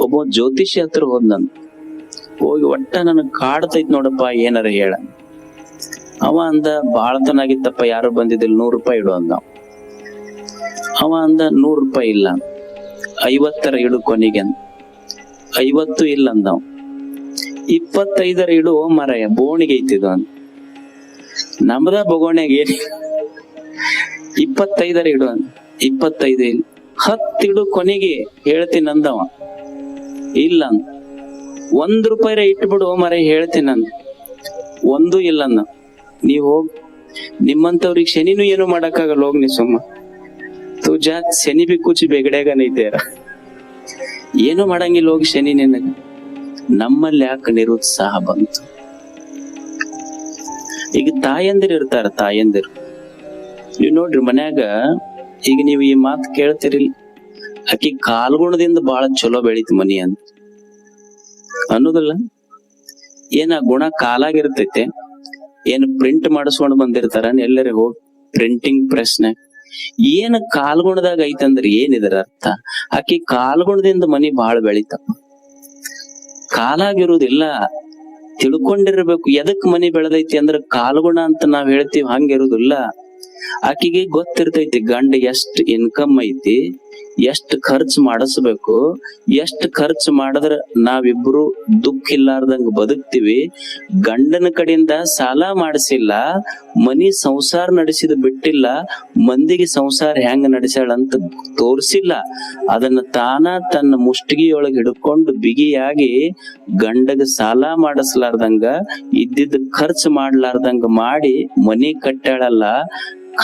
ಒಬ್ಬ ಜ್ಯೋತಿಷಿ ಹತ್ರ ಹೋದ್ ನಾನು. ಹೋಗಿ ಒಟ್ಟ ನನಗ್ ಕಾಡ್ತೈತ್ ನೋಡಪ್ಪ, ಏನಾರ ಹೇಳ. ಅವ ಅಂದ ಬಾಳತನಾಗಿತ್ತಪ್ಪ ಯಾರು ಬಂದಿದ್ದಿಲ್ಲ, ನೂರು ರೂಪಾಯಿ ಇಡು ಅಂದ. ಅವ ಅಂದ, ನೂರು ರೂಪಾಯಿ ಇಲ್ಲ. ಐವತ್ತರ ಇಡು ಕೊನೆಗೆ ಐವತ್ತು ಇಲ್ಲ ಅಂದ ಇಪ್ಪತ್ತೈದರ ಇಡು ಮರಯ, ಬೋಣಿಗೆ ಐತಿದು ಅಂದ. ನಮ್ದ ಬಗೋಣೆಗೆ ಇಪ್ಪತ್ತೈದರ ಇಡು ಅಂದ. ಇಪ್ಪತ್ತೈದು ಇಲ್ಲ. ಹತ್ತಿಡು ಕೊನೆಗೆ, ಹೇಳ್ತೀನಿ ಅಂದವ ಇಲ್ಲ. ಒಂದ್ ರೂಪಾಯಿ ಇಟ್ಬಿಡು ಮರೆ ಹೇಳ್ತೀನಿ ನಾನು. ಒಂದು ಇಲ್ಲ ನೀವ್ ಹೋಗ್ ನಿಮ್ಮಂತವ್ರಿಗೆ ಶನಿನೂ ಏನು ಮಾಡಕ್ಕಾಗಲ್ಲ, ಹೋಗ್ ನೀ ಸುಮ್ಮ. ಜಾ, ಶನಿ ಬಿ ಕುಚ್ ಬೆಗಡೆಗ ಇದ್ದೀರ ಏನು ಮಾಡಂಗಿಲ್ಲ, ಹೋಗಿ ಶನಿ ನಿನಗ ನಮ್ಮಲ್ಲಿ ಯಾಕೆ ನಿರುತ್ಸಾಹ ಬಂತು? ಈಗ ತಾಯಂದಿರು ಇರ್ತಾರ, ತಾಯಂದಿರು. ನೀವ್ ನೋಡ್ರಿ ಮನ್ಯಾಗ, ಈಗ ನೀವು ಈ ಮಾತು ಕೇಳ್ತಿರಿ ಆಕಿ ಕಾಲ್ಗುಣದಿಂದ ಬಹಳ ಚಲೋ ಬೆಳಿತು ಮನಿ ಅಂತ ಅನ್ನೋದಿಲ್ಲ. ಏನ ಗುಣ ಕಾಲಾಗಿರ್ತೈತೆ, ಏನ್ ಪ್ರಿಂಟ್ ಮಾಡಿಸ್ಕೊಂಡ್ ಬಂದಿರ್ತಾರ ಎಲ್ಲರೇ ಹೋಗಿ ಪ್ರಿಂಟಿಂಗ್ ಪ್ರೆಸ್ನ ಏನ್ ಕಾಲ್ಗುಣದಾಗ ಐತಂದ್ರ ಇದರ ಅರ್ಥ? ಆಕಿ ಕಾಲ್ಗುಣದಿಂದ ಮನಿ ಬಾಳ್ ಬೆಳಿತಪ್ಪ ಕಾಲಾಗಿರುವುದಿಲ್ಲ ತಿಳ್ಕೊಂಡಿರ್ಬೇಕು ಎದಕ್ ಮನಿ ಬೆಳದೈತಿ ಅಂದ್ರ ಕಾಲ್ಗುಣ ಅಂತ ನಾವ್ ಹೇಳ್ತೀವಿ ಹಂಗಿರುದಿಲ್ಲ. ಆಕಿಗೆ ಗೊತ್ತಿರ್ತೈತಿ ಗಂಡ ಎಷ್ಟ್ ಇನ್ಕಮ್ ಐತಿ ಎಷ್ಟ್ ಖರ್ಚು ಮಾಡಿಸ್ಬೇಕು, ಎಷ್ಟ್ ಖರ್ಚು ಮಾಡಿದ್ರ ನಾವಿಬ್ರು ದುಃಖ ಇಲ್ಲಾರ್ದಂಗ ಬದುಕ್ತಿವಿ. ಗಂಡನ ಕಡೆಯಿಂದ ಸಾಲ ಮಾಡಿಸಿಲ್ಲ, ಮನಿ ಸಂಸಾರ ನಡೆಸಿದ ಬಿಟ್ಟಿಲ್ಲ, ಮಂದಿಗೆ ಸಂಸಾರ ಹೆಂಗ್ ನಡೆಸ್ಯಾಳ ಅಂತ ತೋರಿಸಿಲ್ಲ. ಅದನ್ನ ತಾನ ತನ್ನ ಮುಷ್ಟಿಗೆಯೊಳಗೆ ಹಿಡ್ಕೊಂಡು ಬಿಗಿಯಾಗಿ ಗಂಡಗ ಸಾಲ ಮಾಡಿಸ್ಲಾರ್ದಂಗ, ಇದ್ದಿದ್ದ ಖರ್ಚು ಮಾಡ್ಲಾರ್ದಂಗ ಮಾಡಿ ಮನಿ ಕಟ್ಟಾಳಲ್ಲ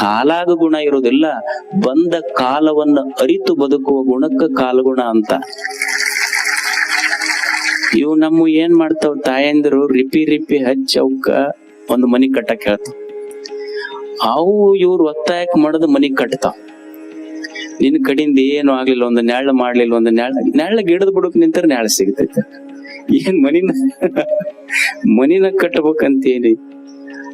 ಕಾಲಾಗ ಗುಣ ಇರೋದಿಲ್ಲ ಬಂದ ಕಾಲವನ್ನ ಅರಿತು ಬದುಕುವ ಗುಣಕ್ಕ ಕಾಲಗುಣ ಅಂತ. ಇವು ನಮ್ಮ ಏನ್ ಮಾಡ್ತಾವ ತಾಯಂದಿರು? ರಿಪಿ ರಿಪಿ ಹಚ್ಚಿ ಅವಕ್ಕ ಒಂದು ಮನಿ ಕಟ್ಟಕ್ ಹೇಳ್ತಾವ. ಅವು ಇವ್ರು ಒತ್ತಾಯಕ್ ಮಾಡದ ಮನಿ ಕಟ್ತಾವ. ನಿನ್ ಕಡಿಂದ ಏನು ಆಗ್ಲಿಲ್ಲ, ಒಂದು ನೆಳ್ಳ ಮಾಡ್ಲಿಲ್ಲ, ಒಂದು ನೆಳ್ಳ ನೆಳ್ಳ ಗಿಡದ ಬುಡಕ್ ನಿಂತರ ನೆಳ್ಳ ಸಿಗ್ತೈತೆ. ಏನ್ ಮನಿನ ಮನಿನ ಕಟ್ಟಬೇಕಂತ ಏನಿ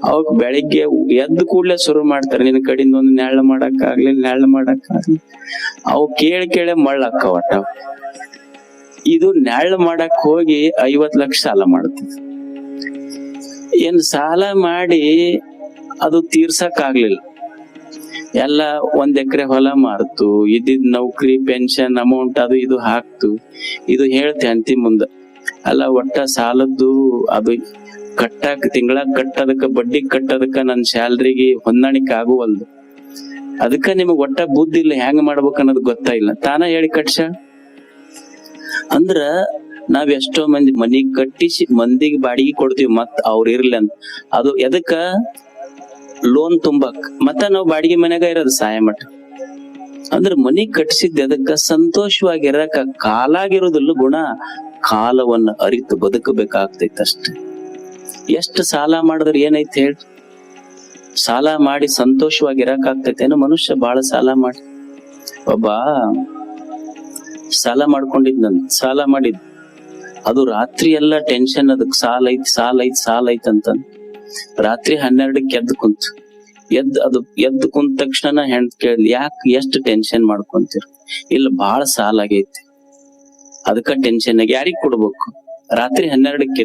ಅವಕ್ ಬೆಳಿಗ್ಗೆ ಎದ್ದು ಕೂಡ್ಲೆ ಶುರು ಮಾಡ್ತಾರೆ. ನಿನ್ನ ಕಡಿಂದ ಒಂದು ನೆಳ್ಳ ಮಾಡಕ್ ಆಗ್ಲಿ ನೆಳ್ಳ ಮಾಡಕ್ ಆಗ್ಲಿ ಅವು ಕೇಳಿ ಕೇಳಿ ಮಳ್ಳಕ್ಕ ಇದು ನೆಳ್ಳ ಮಾಡಕ್ ಹೋಗಿ ಐವತ್ ಲಕ್ಷ ಸಾಲ ಮಾಡ್ತದೆ. ಏನ್ ಸಾಲ ಮಾಡಿ ಅದು ತೀರ್ಸಕ್ ಆಗ್ಲಿಲ್ಲ ಎಲ್ಲ ಒಂದ್ ಎಕರೆ ಹೊಲ ಮಾರ್ತು, ಇದ್ದಿದ್ ನೌಕರಿ ಪೆನ್ಷನ್ ಅಮೌಂಟ್ ಅದು ಇದು ಹಾಕ್ತು. ಇದು ಹೇಳ್ತೆ ಅಂತಿ ಮುಂದ. ಅಲ್ಲ, ಒಟ್ಟ ಸಾಲದ್ದು ಅದು ಕಟ್ಟಾಕ ತಿಂಗಳ ಕಟ್ಟದಕ್ಕ, ಬಡ್ಡಿ ಕಟ್ಟದಕ್ಕ ನನ್ ಸ್ಯಾಲ್ರಿಗೆ ಹೊಂದಾಣಿಕೆ ಆಗುವಲ್ದು. ಅದಕ್ಕ ನಿಮಗ್ ಒಟ್ಟ ಬುದ್ಧಿ ಇಲ್ಲ ಹೆಂಗ್ ಮಾಡ್ಬೇಕು ಅನ್ನೋದು ಗೊತ್ತಾಯಿಲ್ಲ ತಾನ ಹೇಳಿ ಕಟ್ಸ ಅಂದ್ರ ನಾವ್ ಎಷ್ಟೋ ಮಂದಿ ಮನಿ ಕಟ್ಟಿಸಿ ಮಂದಿಗೆ ಬಾಡಿಗೆ ಕೊಡ್ತೀವಿ, ಮತ್ ಅವ್ರ ಇರ್ಲಿ ಅಂತ. ಅದು ಎದಕ್ಕ? ಲೋನ್ ತುಂಬಾಕ್. ಮತ್ತ ನಾವ್ ಬಾಡಿಗೆ ಮನ್ಯಾಗ ಇರೋದು ಸಹಾಯ ಮಠ. ಅಂದ್ರ ಮನಿ ಕಟ್ಸಿದ್ ಎದಕ್ಕ? ಸಂತೋಷವಾಗಿರಕ ಕಾಲಾಗಿರೋದಿಲ್ಲ ಗುಣ. ಕಾಲವನ್ನ ಅರಿತು ಬದುಕಬೇಕಾಗ್ತೈತೆ ಅಷ್ಟೇ. ಎಷ್ಟು ಸಾಲ ಮಾಡಿದ್ರೆ ಏನೈತೆ ಹೇಳಿ. ಸಾಲ ಮಾಡಿ ಸಂತೋಷವಾಗಿ ಇರಕಾಗ್ತೈತೇನೋ ಮನುಷ್ಯ ಬಹಳ ಸಾಲ ಮಾಡಿ. ಒಬ್ಬ ಸಾಲ ಮಾಡ್ಕೊಂಡಿದ್ನಂತ ಸಾಲ ಮಾಡಿದ್. ಅದು ರಾತ್ರಿ ಎಲ್ಲ ಟೆನ್ಷನ್ ಅದಕ್ಕೆ ಸಾಲ ಐತ್ ಸಾಲ ಐತ್ ಸಾಲ ಐತ್ ಅಂತ ರಾತ್ರಿ ಹನ್ನೆರಡಕ್ಕೆ ಎದ್ದು ಕುಂತು. ಎದ್ ಅದು ಎದ್ದು ಕುಂತ ತಕ್ಷಣ ಹೆಣ್ ಕೇಳಿ ಯಾಕೆ ಎಷ್ಟು ಟೆನ್ಷನ್ ಮಾಡ್ಕೊಂತೀರ? ಇಲ್ಲಿ ಬಹಳ ಸಾಲ ಆಗೈತಿ ಅದಕ್ಕ ಟೆನ್ಷನ್ ಆಗಿ ಯಾರಿಗ್ ಕೊಡ್ಬೇಕು? ರಾತ್ರಿ ಹನ್ನೆರಡಕ್ಕೆ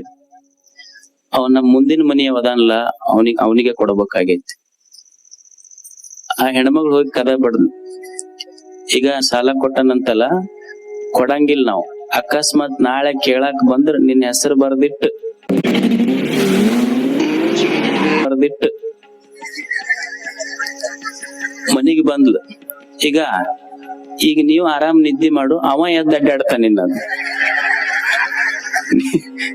ಅವನ ಮುಂದಿನ ಅದಾನಲ್ಲ ಅವನಿಗೆ ಅವನಿಗೆ ಕೊಡ್ಬೇಕಾಗೈತಿ. ಆ ಹೆಣ್ಮಗಳು ಹೋಗಿ ಕದ ಬಡ್ದು ಈಗ ಸಾಲ ಕೊಟ್ಟನಂತಲ್ಲ ಕೊಡಂಗಿಲ್ಲ ನಾವು. ಅಕಸ್ಮಾತ್ ನಾಳೆ ಕೇಳಾಕ್ ಬಂದ್ರ ನಿನ್ನ ಹೆಸರು ಬರ್ದಿಟ್ಟು ಬರ್ದಿಟ್ಟು ಮನಿಗೆ ಬಂದ್ಲು. ಈಗ ಈಗ ನೀವು ಆರಾಮ್ ನಿದ್ದೆ ಮಾಡು, ಅವ ಎದ್ದು ಅಡ್ಡಾಡ್ತಾನೆ ನಿನ್ನ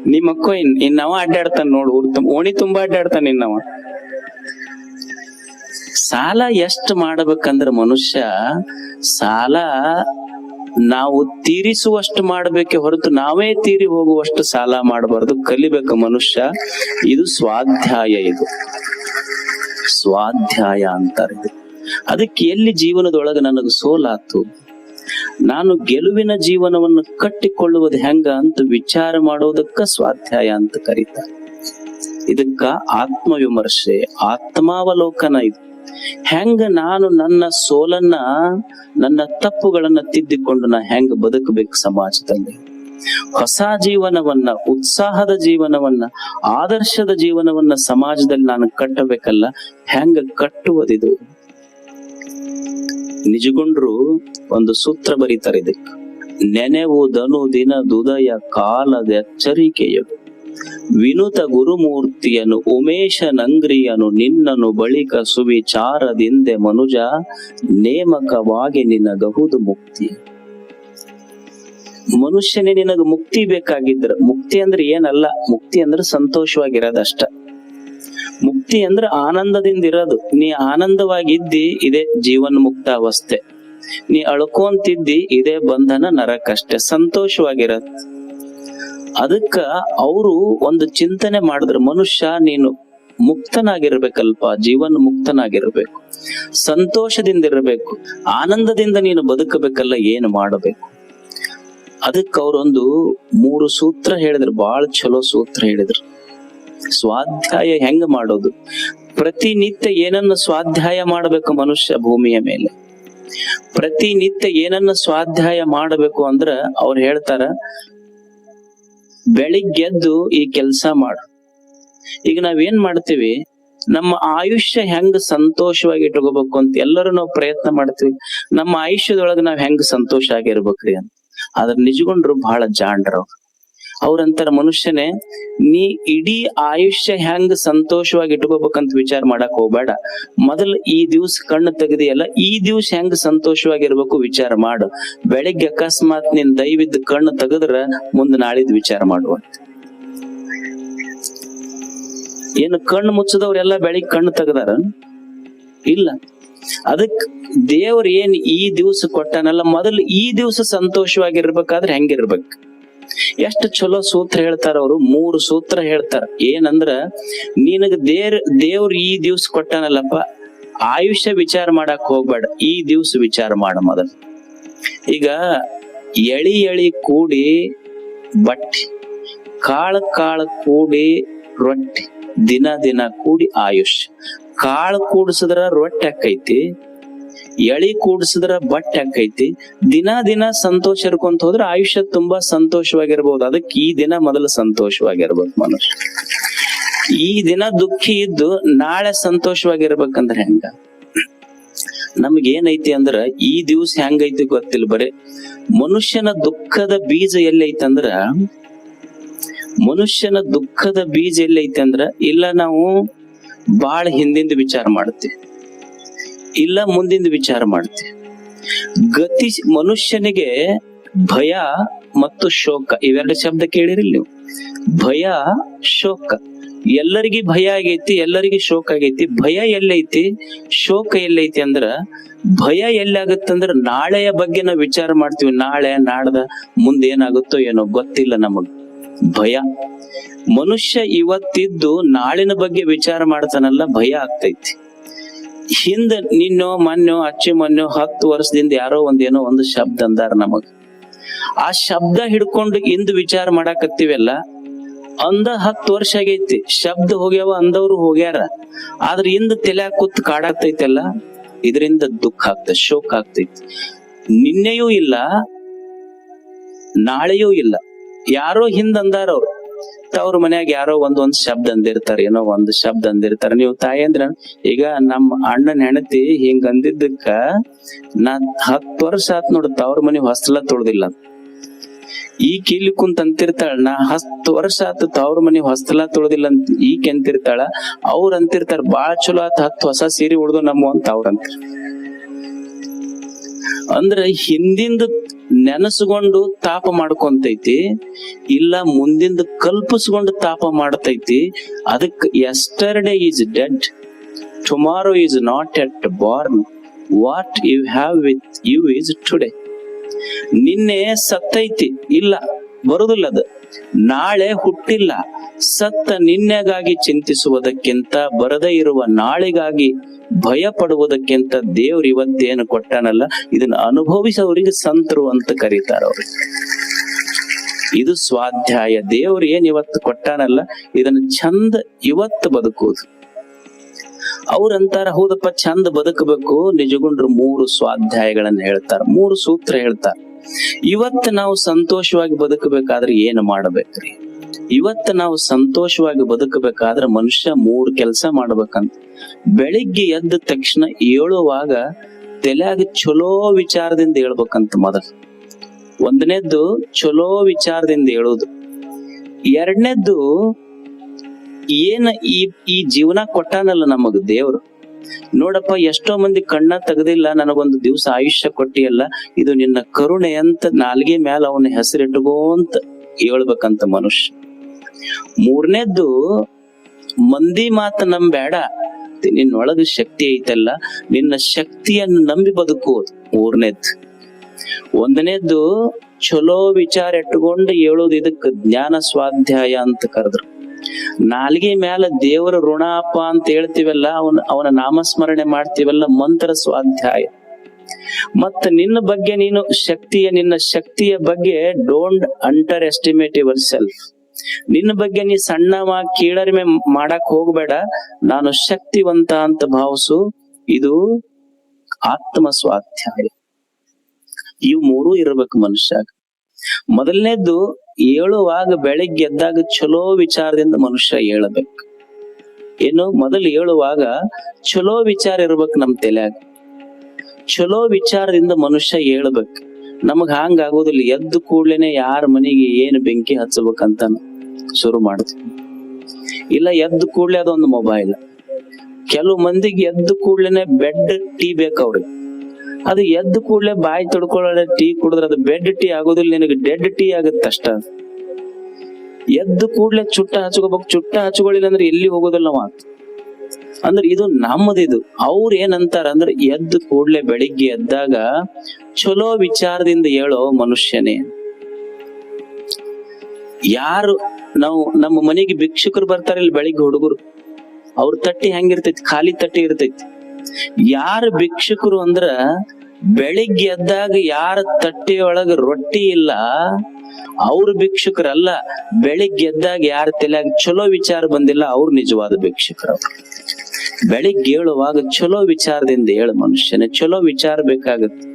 ನಿಮ್ಮ ಅಕ್ಕ ಇನ್ ಇನ್ನವ ಅಡ್ಡಾಡ್ತಾನೆ ನೋಡು ಓಣಿ ತುಂಬಾ ಅಡ್ಡಾಡ್ತಾನೆ ಇನ್ನವ ಸಾಲ ಎಷ್ಟು ಮಾಡ್ಬೇಕಂದ್ರ ಮನುಷ್ಯ, ಸಾಲ ನಾವು ತೀರಿಸುವಷ್ಟು ಮಾಡ್ಬೇಕೆ ಹೊರತು ನಾವೇ ತೀರಿ ಹೋಗುವಷ್ಟು ಸಾಲ ಮಾಡಬಾರ್ದು, ಕಲಿಬೇಕು ಮನುಷ್ಯ. ಇದು ಸ್ವಾಧ್ಯಾಯ ಇದು. ಸ್ವಾಧ್ಯಾಯ ಅಂತಾರೆ ಅದಕ್ಕೆ ಎಲ್ಲಿ ಜೀವನದೊಳಗೆ ನನಗೆ ಸೋಲಾತು? ನಾನು ಗೆಲುವಿನ ಜೀವನವನ್ನು ಕಟ್ಟಿಕೊಳ್ಳುವುದು ಹೆಂಗ ಅಂತ ವಿಚಾರ ಮಾಡೋದಕ್ಕ ಸ್ವಾಧ್ಯಾಯ ಅಂತ ಕರೀತಾರೆ. ಇದಕ್ಕ ಆತ್ಮ ವಿಮರ್ಶೆ ಆತ್ಮಾವಲೋಕನ ಇದು. ಹೆಂಗ ನಾನು ನನ್ನ ಸೋಲನ್ನ, ನನ್ನ ತಪ್ಪುಗಳನ್ನ ತಿದ್ದಿಕೊಂಡು ನಾ ಹೆಂಗ ಬದುಕಬೇಕು ಸಮಾಜದಲ್ಲಿ? ಹೊಸ ಜೀವನವನ್ನ, ಉತ್ಸಾಹದ ಜೀವನವನ್ನ, ಆದರ್ಶದ ಜೀವನವನ್ನ ಸಮಾಜದಲ್ಲಿ ನಾನು ಕಟ್ಟಬೇಕಲ್ಲ, ಹೆಂಗ ಕಟ್ಟುವುದಿದು ನಿಜಗೊಂಡ್ರು ಒಂದು ಸೂತ್ರ ಬರೀತಾರೆ ಇದಕ್ಕೆ ನೆನೆವುದನು ದಿನ ದುದಯ ಕಾಲದ ಎಚ್ಚರಿಕೆಯು. ವಿನುತ ಗುರುಮೂರ್ತಿಯನು ಉಮೇಶ ನಂಗ್ರಿಯನು ನಿನ್ನನು ಬಳಿಕ ಸುವಿಚಾರದಿಂದೆ ಮನುಜ, ನೇಮಕವಾಗಿ ನಿನಗಹುದು ಮುಕ್ತಿ. ಮನುಷ್ಯನೇ ನಿನಗ ಮುಕ್ತಿ ಬೇಕಾಗಿದ್ರ. ಮುಕ್ತಿ ಅಂದ್ರೆ ಏನಲ್ಲ, ಮುಕ್ತಿ ಅಂದ್ರೆ ಸಂತೋಷವಾಗಿರೋದಷ್ಟ. ಮುಕ್ತಿ ಅಂದ್ರೆ ಆನಂದದಿಂದ ಇರೋದು. ನೀ ಆನಂದವಾಗಿದ್ದಿ, ಇದೇ ಜೀವನ್ ಮುಕ್ತ ಅವಸ್ಥೆ. ನೀ ಅಳ್ಕೊಂತಿದ್ದಿ, ಇದೇ ಬಂಧನ ನರಕಷ್ಟೆ. ಸಂತೋಷವಾಗಿರದ್ ಅದಕ್ಕ ಅವರು ಒಂದು ಚಿಂತನೆ ಮಾಡಿದ್ರು, ಮನುಷ್ಯ, ನೀನು ಮುಕ್ತನಾಗಿರ್ಬೇಕಲ್ಪ ಜೀವನ್ ಮುಕ್ತನಾಗಿರ್ಬೇಕು ಸಂತೋಷದಿಂದ ಇರಬೇಕು. ಆನಂದದಿಂದ ನೀನು ಬದುಕಬೇಕಲ್ಲ, ಏನು ಮಾಡಬೇಕು? ಅದಕ್ಕ ಅವ್ರೊಂದು ಮೂರು ಸೂತ್ರ ಹೇಳಿದ್ರು ಬಹಳ ಚಲೋ ಸೂತ್ರ ಹೇಳಿದ್ರು. ಸ್ವಾಧ್ಯಾಯ ಹೆಂಗ ಮಾಡೋದು? ಪ್ರತಿನಿತ್ಯ ಏನನ್ನ ಸ್ವಾಧ್ಯಾಯ ಮಾಡಬೇಕು ಮನುಷ್ಯ ಭೂಮಿಯ ಮೇಲೆ? ಪ್ರತಿನಿತ್ಯ ಏನನ್ನ ಸ್ವಾಧ್ಯಾಯ ಮಾಡಬೇಕು ಅಂದ್ರ ಅವ್ರು ಹೇಳ್ತಾರ, ಬೆಳಿಗ್ಗೆದ್ದು ಈ ಕೆಲಸ ಮಾಡು. ಈಗ ನಾವೇನ್ ಮಾಡ್ತೀವಿ? ನಮ್ಮ ಆಯುಷ್ಯ ಹೆಂಗ್ ಸಂತೋಷವಾಗಿ ಇಟ್ಕೋಬೇಕು ಅಂತ ಎಲ್ಲರೂ ನಾವು ಪ್ರಯತ್ನ ಮಾಡ್ತೀವಿ. ನಮ್ಮ ಆಯುಷ್ಯದೊಳಗ ನಾವ್ ಹೆಂಗ್ ಸಂತೋಷ ಆಗಿರ್ಬೇಕ್ರಿ ಅಂತ. ಆದ್ರ ನಿಜಗೊಂಡ್ರು ಬಹಳ ಜಾಣ್ರ ಅವ್ರಂತಾರ ಮನುಷ್ಯನೇ, ನೀ ಇಡೀ ಆಯುಷ್ಯ ಹೆಂಗ್ ಸಂತೋಷವಾಗಿ ಇಟ್ಕೋಬೇಕಂತ ವಿಚಾರ ಮಾಡಕ್ ಹೋಗ್ಬೇಡ. ಮೊದಲ ಈ ದಿವ್ಸ ಕಣ್ಣು ತೆಗೆದಿಯಲ್ಲ, ಈ ದಿವ್ಸ ಹೆಂಗ್ ಸಂತೋಷವಾಗಿರ್ಬೇಕು ವಿಚಾರ ಮಾಡು. ಬೆಳಿಗ್ಗೆ ಅಕಸ್ಮಾತ್ ನಿನ್ ದಯವಿದ್ದ ಕಣ್ಣು ತೆಗೆದ್ರ ಮುಂದ್ ನಾಳಿದ್ ವಿಚಾರ ಮಾಡುವ. ಏನು ಕಣ್ಣು ಮುಚ್ಚದವ್ರೆಲ್ಲ ಬೆಳಿಗ್ಗೆ ಕಣ್ಣು ತೆಗದಾರ? ಇಲ್ಲ. ಅದಕ್ ದೇವ್ರ ಏನ್ ಈ ದಿವ್ಸ ಕೊಟ್ಟನಲ್ಲ, ಮೊದಲು ಈ ದಿವ್ಸ ಸಂತೋಷವಾಗಿರ್ಬೇಕಾದ್ರೆ ಹೆಂಗಿರ್ಬೇಕು ಎಷ್ಟು ಚಲೋ ಸೂತ್ರ ಹೇಳ್ತಾರ ಅವರು, ಮೂರು ಸೂತ್ರ ಹೇಳ್ತಾರ. ಏನಂದ್ರ, ನಿನಗ ದೇರ್, ದೇವ್ರ ಈ ದಿವ್ಸ ಕೊಟ್ಟನಲ್ಲಪ್ಪ, ಆಯುಷ್ಯ ವಿಚಾರ ಮಾಡಕ್ ಹೋಗ್ಬೇಡ, ಈ ದಿವ್ಸ ವಿಚಾರ ಮಾಡ ಮೊದಲು. ಈಗ ಎಳಿ ಎಳಿ ಕೂಡಿ ಬಟ್ಟೆ, ಕಾಳ ಕಾಳ ಕೂಡಿ ರೊಟ್ಟಿ, ದಿನ ದಿನ ಕೂಡಿ ಆಯುಷ್ ಕಾಳು ಕೂಡಿಸಿದ್ರ ರೊಟ್ಟಿ ಆಕೈತಿ ಎಳಿ ಕೂಡಿಸಿದ್ರ ಬಟ್ಟೆ ಹಂಕೈತಿ ದಿನ ದಿನ ಸಂತೋಷ ಇರ್ಕೊಂತ ಹೋದ್ರ ಆಯುಷ್ಯ ತುಂಬಾ ಸಂತೋಷವಾಗಿರ್ಬೋದು. ಅದಕ್ಕೆ ಈ ದಿನ ಮೊದಲು ಸಂತೋಷವಾಗಿರ್ಬೇಕು ಮನುಷ್ಯ. ಈ ದಿನ ದುಃಖಿ ಇದ್ದು ನಾಳೆ ಸಂತೋಷವಾಗಿರ್ಬೇಕಂದ್ರೆ ಹೆಂಗ? ನಮ್ಗೆ ಏನೈತಿ ಅಂದ್ರ ಈ ದಿವ್ಸ ಹೆಂಗೈತಿ ಗೊತ್ತಿಲ್ಲ ಬರೇ. ಮನುಷ್ಯನ ದುಃಖದ ಬೀಜ ಎಲ್ಲೈತಿ ಅಂದ್ರ, ಮನುಷ್ಯನ ದುಃಖದ ಬೀಜ ಎಲ್ಲೈತಿ ಅಂದ್ರ, ಇಲ್ಲ ನಾವು ಬಾಳ ಹಿಂದಿಂದ ವಿಚಾರ ಮಾಡ್ತೀವಿ. ಇಲ್ಲ ಮುಂದಿಂದ ವಿಚಾರ ಮಾಡ್ತೀವಿ ಗತಿ ಮನುಷ್ಯನಿಗೆ ಭಯ ಮತ್ತು ಶೋಕ, ಇವೆರಡು ಶಬ್ದ ಕೇಳಿರಿ ನೀವು. ಭಯ, ಶೋಕ. ಎಲ್ಲರಿಗೂ ಭಯ ಆಗೈತಿ, ಎಲ್ಲರಿಗೂ ಶೋಕ ಆಗೈತಿ. ಭಯ ಎಲ್ಲೈತಿ, ಶೋಕ ಎಲ್ಲೈತಿ ಅಂದ್ರ ಭಯ ಎಲ್ಲಿ ಆಗತ್ತಂದ್ರ ನಾಳೆಯ ಬಗ್ಗೆ ನಾವು ವಿಚಾರ ಮಾಡ್ತೀವಿ. ನಾಳೆ, ನಾಡ್ದ, ಮುಂದೆ ಏನಾಗುತ್ತೋ ಏನೋ ಗೊತ್ತಿಲ್ಲ ನಮಗ್. ಭಯ. ಮನುಷ್ಯ ಇವತ್ತಿದ್ದು ನಾಳಿನ ಬಗ್ಗೆ ವಿಚಾರ ಮಾಡ್ತಾನಲ್ಲ, ಭಯ ಆಗ್ತೈತಿ. ಹಿಂದ ನಿನ್ನೋ ಮೊನ್ನೋ ಅಚ್ಚೆ ಮೊನ್ನೋ ಹತ್ತು ವರ್ಷದಿಂದ ಯಾರೋ ಒಂದೇನೋ ಒಂದು ಶಬ್ದ ಅಂದಾರ ನಮಗ. ಆ ಶಬ್ದ ಹಿಡ್ಕೊಂಡು ಇಂದು ವಿಚಾರ ಮಾಡಾಕತ್ತೀವಲ್ಲ, ಅಂದ ಹತ್ತು ವರ್ಷ ಆಗೈತಿ, ಶಬ್ದ ಹೋಗ್ಯಾವ ಅಂದವ್ರು ಹೋಗ್ಯಾರ, ಆದ್ರ ಇಂದ ತಲೆ ಕೂತ್ ಕಾಡಾಗ್ತೈತಲ್ಲ, ಇದರಿಂದ ದುಃಖ ಆಗ್ತೈತಿ, ಶೋಕ ಆಗ್ತೈತಿ. ನಿನ್ನೆಯೂ ಇಲ್ಲ, ನಾಳೆಯೂ ಇಲ್ಲ, ಯಾರೋ ಹಿಂದಂದಾರವ್ರು ಅವ್ರ ಮನ್ಯಾಗ ಯಾರೋ ಒಂದ್ ಒಂದ್ ಶಬ್ದ ಅಂದಿರ್ತಾರ, ಏನೋ ಒಂದ್ ಶಬ್ದ ಅಂದಿರ್ತಾರ. ನೀವು ತಾಯಿ ಅಂದ್ರ, ಈಗ ನಮ್ಮ ಅಣ್ಣನ ಹೆಣತಿ ಹಿಂಗ ಅಂದಿದ್ದಕ್ಕ ನಾ ಹತ್ತು ವರ್ಷ ಆತ್ ನೋಡ, ತವ್ರ ಮನೆ ಹೊಸಲ ತೊಳ್ದಿಲ್ಲ. ಈ ಕೀಲಿ ಕುಂತ ಅಂತಿರ್ತಾಳ, ನಾ ಹತ್ತು ವರ್ಷ ಆತ ತವ್ರ ಮನೆ ಹೊಸ್ತಲ ತೊಳ್ದಿಲ್ಲ ಅಂತ ಈಕೆ ಅಂತಿರ್ತಾಳ. ಅವ್ರ ಅಂತಿರ್ತಾರ ಬಾಳ ಚಲೋ ಆತ, ಹತ್ತು ಹೊಸ ಸೀರೆ ಉಳ್ದು ನಮ್ಮ ಅಂತ ಅವ್ರ ಅಂತಾರ ಅಂದ್ರ ಹಿಂದಿಂದ ನೆನಸ್ಕೊಂಡು ತಾಪ ಮಾಡ್ಕೊಂತೈತಿ, ಇಲ್ಲ ಮುಂದಿಂದ ಕಲ್ಪಿಸ್ಕೊಂಡು ತಾಪ ಮಾಡ್ತೈತಿ ಅದಕ್ yesterday is dead tomorrow is not yet born what you have with you is today ನಿನ್ನೆ ಸತ್ತೈತಿ, ಇಲ್ಲ, ಬರುದಿಲ್ಲ ಅದು. ನಾಳೆ ಹುಟ್ಟಿಲ್ಲ. ಸತ್ತ ನಿನ್ನೆಗಾಗಿ ಚಿಂತಿಸುವುದಕ್ಕಿಂತ ಬರದೇ ಇರುವ ನಾಳೆಗಾಗಿ ಭಯ ಪಡುವುದಕ್ಕಿಂತ ದೇವ್ರು ಇವತ್ತೇನು ಕೊಟ್ಟನಲ್ಲ, ಇದನ್ನ ಅನುಭವಿಸೋರಿಗೆ ಸಂತರು ಅಂತ ಕರೀತಾರ ಅವ್ರಿಗೆ ಇದು ಸ್ವಾಧ್ಯಾಯ. ದೇವ್ರು ಏನ್ ಇವತ್ತು ಕೊಟ್ಟಾನಲ್ಲ, ಇದನ್ನ ಚಂದ ಇವತ್ತು ಬದುಕುವುದು. ಅವ್ರಂತಾರ, ಹೌದಪ್ಪ ಚಂದ ಬದುಕಬೇಕು. ನಿಜಗುಂಡ್ರು ಮೂರು ಸ್ವಾಧ್ಯಾಯಗಳನ್ನ ಹೇಳ್ತಾರ, ಮೂರು ಸೂತ್ರ ಹೇಳ್ತಾರ. ಇವತ್ತು ನಾವು ಸಂತೋಷವಾಗಿ ಬದುಕಬೇಕಾದ್ರೆ ಏನು ಮಾಡಬೇಕ್ರಿ? ಇವತ್ತು ನಾವು ಸಂತೋಷವಾಗಿ ಬದುಕಬೇಕಾದ್ರೆ ಮನುಷ್ಯ ಮೂರ್ ಕೆಲಸ ಮಾಡ್ಬೇಕಂತ. ಬೆಳಿಗ್ಗೆ ಎದ್ದ ತಕ್ಷಣ ಏಳುವಾಗ ತಲೆಯಾಗ ಚಲೋ ವಿಚಾರದಿಂದ ಹೇಳ್ಬೇಕಂತ ಮೊದಲು. ಒಂದನೇದ್ದು ಚಲೋ ವಿಚಾರದಿಂದ ಹೇಳೋದು ಎರಡನೇದ್ದು ಏನ ಈ ಈ ಜೀವನ ಕೊಟ್ಟಾನಲ್ಲ ನಮಗ ದೇವ್ರು. ನೋಡಪ್ಪ, ಎಷ್ಟೋ ಮಂದಿ ಕಣ್ಣ ತೆಗೆದಿಲ್ಲ, ನನಗೊಂದು ದಿವಸ ಆಯುಷ್ಯ ಕೊಟ್ಟಿಯಲ್ಲ, ಇದು ನಿನ್ನ ಕರುಣೆ ಅಂತ ನಾಲ್ಗೆ ಮ್ಯಾಲ ಅವನ ಹೆಸರಿಟ್ಕೋಂತ ಹೇಳ್ಬೇಕಂತ ಮನುಷ್ಯ. ಮೂರನೇದ್ದು, ಮಂದಿ ಮಾತು ನಂಬೇಡ ನಿನ್ನೊಳಗ ಶಕ್ತಿ ಐತಲ್ಲ, ನಿನ್ನ ಶಕ್ತಿಯನ್ನು ನಂಬಿ ಬದುಕುವುದು ಮೂರನೇದ್ದು. ಒಂದನೇದ್ದು ಚಲೋ ವಿಚಾರ ಇಟ್ಕೊಂಡು ಹೇಳೋದು ಇದಕ್ಕೆ ಜ್ಞಾನ ಸ್ವಾಧ್ಯಾಯ ಅಂತ ಕರೆದ್ರು. ನಾಲ್ಗೆ ಮ್ಯಾಲ ದೇವರ ಋಣಪ್ಪ ಅಂತ ಹೇಳ್ತೀವಲ್ಲ, ಅವನ ಅವನ ನಾಮಸ್ಮರಣೆ ಮಾಡ್ತೀವಲ್ಲ, ಮಂತ್ರ ಸ್ವಾಧ್ಯಾಯ. ಮತ್ತ ನಿನ್ನ ಬಗ್ಗೆ ನೀನು ಶಕ್ತಿಯ, ನಿನ್ನ ಶಕ್ತಿಯ ಬಗ್ಗೆ don't underestimate yourself ನಿನ್ನ ಬಗ್ಗೆ ನೀ ಸಣ್ಣ ಕೀಳರಿಮೆ ಮಾಡಕ್ ಹೋಗ್ಬೇಡ. ನಾನು ಶಕ್ತಿವಂತ ಅಂತ ಭಾವಿಸು, ಇದು ಆತ್ಮ ಸ್ವಾಧ್ಯಾಯ ಇವು ಮೂರು ಇರ್ಬೇಕು ಮನುಷ್ಯಾಗ. ಮೊದಲನೇದ್ದು ಏಳುವಾಗ ಬೆಳಿಗ್ಗೆ ಎದ್ದಾಗ ಚಲೋ ವಿಚಾರದಿಂದ ಮನುಷ್ಯ ಏಳಬೇಕು. ಏನು ಮೊದಲು ಏಳುವಾಗ ಚಲೋ ವಿಚಾರ ಇರ್ಬೇಕು ನಮ್ ತಲೆಯಾಗ. ಚಲೋ ವಿಚಾರದಿಂದ ಮನುಷ್ಯ ಹೇಳ್ಬೇಕು ನಮಗ್ ಹಂಗಾಗೋದಿಲ್ಲ ಎದ್ದು ಕೂಡ್ಲೇನೆ ಯಾರ ಮನೆಗೆ ಏನು ಬೆಂಕಿ ಹಚ್ಚಬೇಕಂತ ಶುರು ಮಾಡ್ತೀವಿ. ಇಲ್ಲ, ಎದ್ದು ಕೂಡ್ಲೆ ಅದೊಂದು ಮೊಬೈಲ್. ಕೆಲವು ಮಂದಿಗೆ ಎದ್ದು ಕೂಡ್ಲೇನೆ ಬೆಡ್ ಟೀ ಬೇಕು ಅವ್ರಿಗೆ. ಅದು ಎದ್ದು ಕೂಡ್ಲೆ ಬಾಯಿ ತೊಡ್ಕೊಳ್ಳೋಣ, ಟೀ ಕುಡಿದ್ರೆ ಅದು ಬೆಡ್ ಟೀ ಆಗೋದಿಲ್ಲ, ನಿನಗೆ ಡೆಡ್ ಟೀ ಆಗುತ್ತೆ ಅಷ್ಟ. ಎದ್ದು ಕೂಡ್ಲೆ ಚುಟ್ಟ ಹಚ್ಕೋಬೇಕು, ಚುಟ್ಟ ಹಚ್ಕೊಳ್ಳಿಲ್ಲ ಅಂದ್ರೆ ಎಲ್ಲಿ ಹೋಗೋದಿಲ್ಲ ಅವ? ಅಂದ್ರೆ ಇದು ನಮ್ಮದಿದು ಅವ್ರ ಏನಂತಾರ ಅಂದ್ರೆ ಎದ್ದು ಕೂಡ್ಲೆ ಬೆಳಿಗ್ಗೆ ಎದ್ದಾಗ ಚಲೋ ವಿಚಾರದಿಂದ ಹೇಳೋ ಮನುಷ್ಯನೇ. ಯಾರು ನಾವು ನಮ್ಮ ಮನೆಗೆ ಭಿಕ್ಷುಕರು ಬರ್ತಾರೆ, ಇಲ್ಲಿ ಬೆಳಿಗ್ಗೆ ಹುಡುಗರು. ಅವ್ರ ತಟ್ಟಿ ಹೆಂಗಿರ್ತೈತಿ? ಖಾಲಿ ತಟ್ಟಿ ಇರ್ತೈತಿ. ಯಾರ ಭಿಕ್ಷುಕರು ಅಂದ್ರ ಬೆಳಿಗ್ಗೆ ಎದ್ದಾಗ ಯಾರ ತಟ್ಟೆಯೊಳಗ ರೊಟ್ಟಿ ಇಲ್ಲ, ಅವ್ರ ಭಿಕ್ಷುಕರಲ್ಲ, ಬೆಳಿಗ್ಗೆ ಎದ್ದಾಗ ಯಾರ ತಲೆಯಾಗ ಚಲೋ ವಿಚಾರ ಬಂದಿಲ್ಲ, ಅವ್ರು ನಿಜವಾದ ಭಿಕ್ಷುಕರು ಬೆಳಿಗ್ಗೆ ಹೇಳುವಾಗ ಚಲೋ ವಿಚಾರದಿಂದ ಹೇಳು ಮನುಷ್ಯನ ಚಲೋ ವಿಚಾರ ಬೇಕಾಗತ್ತೆ.